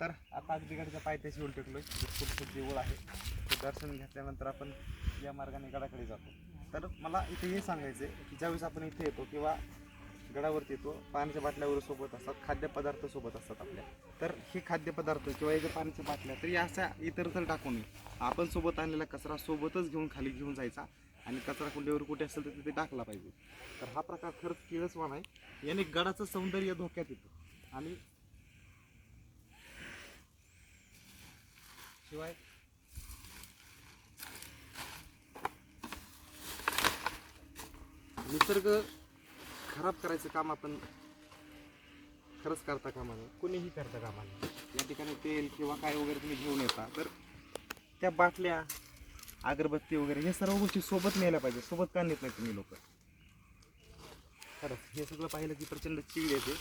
तर आता अगदीकडच्या पायथ्याशी येऊन टेकलोय खूप देऊळ आहे. ते दर्शन घेतल्यानंतर आपण या मार्गाने गडाकडे जातो. तर मला इथे हे सांगायचं आहे की ज्यावेळेस आपण इथे येतो किंवा गडावरती येतो पाण्याच्या बाटल्यावर सोबत असतात खाद्यपदार्थ सोबत असतात आपल्या. तर हे खाद्यपदार्थ किंवा हे जे पाण्याच्या बाटल्या तर या अशा इतर तर टाकू नये. आपण सोबत आणलेला कचरा सोबतच घेऊन खाली घेऊन जायचा आणि कचरा कुंडीवर कुठे असेल तर तिथे टाकला पाहिजे. तर हा प्रकार खरंच किळसवान आहे. याने गडाचं सौंदर्य धोक्यात येतं. आणि शिवाय निसर्ग खराब करायचं काम आपण खरंच करता कामा नये कोणीही करता कामा नये या ठिकाणी तेल किंवा काय वगैरे तुम्ही घेऊन येता. तर त्या बाटल्या अगरबत्ती वगैरे हे सर्व गोष्टी सोबत न्यायला पाहिजे. सोबत का नेत नाही तुम्ही लोक? खरंच हे सगळं पाहिलं की प्रचंड चीड येते.